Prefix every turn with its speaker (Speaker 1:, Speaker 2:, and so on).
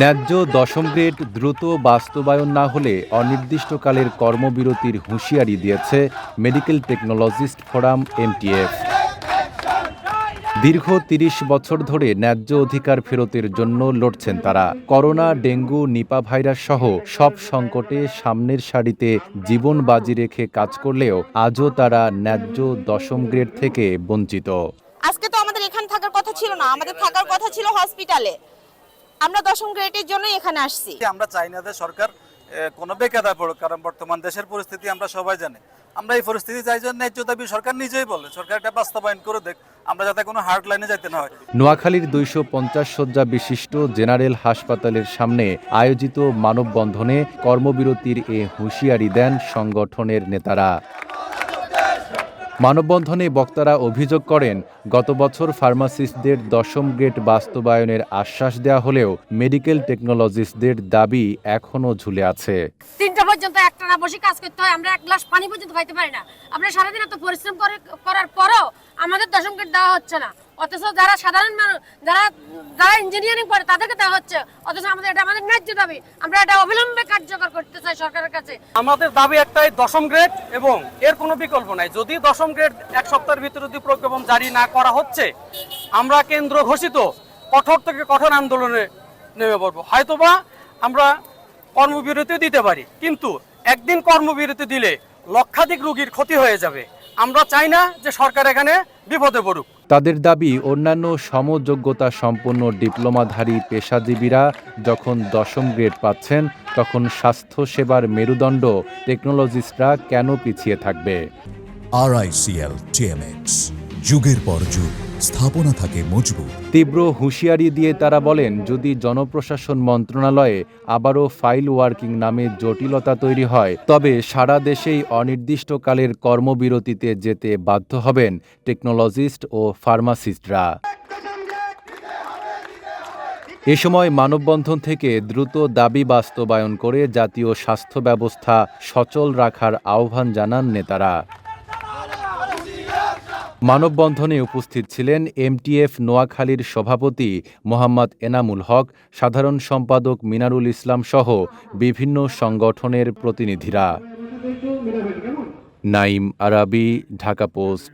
Speaker 1: ন্যায্য দশম গ্রেড দ্রুত বাস্তবায়ন না হলে অনির্দিষ্টকালের কর্মবিরতির হুঁশিয়ারি দিয়েছে মেডিকেল টেকনোলজিস্ট ফোরাম এমটিএফ। দীর্ঘ তিরিশ বছর ধরে ন্যায্য অধিকার ফেরতের জন্য লড়ছেন তারা। করোনা, ডেঙ্গু, নিপা ভাইরাস সহ সব সংকটে সামনের সারিতে জীবন বাজি রেখে কাজ করলেও আজও তারা ন্যায্য দশম গ্রেড থেকে বঞ্চিত।
Speaker 2: আজকে তো আমাদের এখানে থাকার কথা ছিল না। আমাদের থাকার কথা ছিল হসপিটালে। আমরা দশম গ্রেডের জন্যই এখানে আসছি।
Speaker 3: আমরা চাই না যে সরকার কোনো বেকায়দায় পড়ুক কারণ বর্তমান দেশের পরিস্থিতি আমরা সবাই জানি। আমরা এই পরিস্থিতি চাই যে ন্যায্য দাবি সরকার নিজেই বলে সরকার এটা বাস্তবায়ন করে দেখ আমরা যাতে কোনো হার্ড লাইনে যাইতে না হয়।
Speaker 1: নোয়াখালীর দুইশো পঞ্চাশ শয্যা বিশিষ্ট জেনারেল হাসপাতালের সামনে আয়োজিত মানববন্ধনে কর্মবিরতির এ হুঁশিয়ারি দেন সংগঠনের নেতারা। মানববন্ধনে বক্তারা অভিযোগ করেন, গত বছর ফার্মাসিস্টদের দশম গ্রেড বাস্তবায়নের আশ্বাস দেওয়া হলেও মেডিকেল টেকনোলজিস্টদের দাবি এখনও ঝুলে আছে।
Speaker 4: তিনটা পর্যন্ত একটা না বসে কাজ করতে হয়, আমরা এক গ্লাস পানি পর্যন্ত খাইতে পারি না। আমরা সারাদিন এত পরিশ্রম করে, করার পরও আমাদের দশম গ্রেড দেওয়া হচ্ছে না। অথচ যারা সাধারণ মানুষ যারা যারা ইঞ্জিনিয়ারিং করে, তাদেরকে দেওয়া হচ্ছে। অথচ আমাদের এটা আমাদের ন্যায্য দাবি। আমরা এটা অবিলম্বে কার্যকর করতে চাই সরকারের কাছে।
Speaker 5: আমাদের দাবি একটাই, দশম গ্রেড এবং এর কোনো বিকল্প নাই। যদি দশম গ্রেড এক সপ্তাহের ভিতরে যদি প্রজ্ঞাপন জারি না করা হচ্ছে, আমরা কেন্দ্র ঘোষিত, কঠোর থেকে কঠোর আন্দোলনে নেমে পড়ব। হয়তোবা আমরা কর্মবিরতি দিতে পারি, কিন্তু একদিন কর্মবিরতি দিলে লক্ষাধিক রোগীর ক্ষতি হয়ে যাবে। আমরা চাই না যে সরকার এখানে বিপদে পড়ুক।
Speaker 1: তাদের দাবি, অন্যান্য সমযোগ্যতা সম্পন্ন ডিপ্লোমাধারী পেশাজীবীরা যখন দশম গ্রেড পাচ্ছেন, তখন স্বাস্থ্যসেবার মেরুদণ্ড টেকনোলজিস্টরা কেন পিছিয়ে থাকবে?
Speaker 6: আরআইসিএল টিএমএক্স যুগের পর যুগ। স্থাপনা থাকে মজবুত।
Speaker 1: তীব্র হুঁশিয়ারি দিয়ে তারা বলেন, যদি জনপ্রশাসন মন্ত্রণালয়ে আবারও ফাইল ওয়ার্কিং নামে জটিলতা তৈরি হয়, তবে সারা দেশেই অনির্দিষ্টকালের কর্মবিরতিতে যেতে বাধ্য হবেন টেকনোলজিস্ট ও ফার্মাসিস্টরা। এ সময় মানববন্ধন থেকে দ্রুত দাবি বাস্তবায়ন করে জাতীয় স্বাস্থ্য ব্যবস্থা সচল রাখার আহ্বান জানান নেতারা। মানববন্ধনে উপস্থিত ছিলেন এমটিএফ নোয়াখালীর সভাপতি মোহাম্মদ এনামুল হক, সাধারণ সম্পাদক মিনারুল ইসলাম সহ বিভিন্ন সংগঠনের প্রতিনিধিরা। নাইম আরাবি, ঢাকা পোস্ট।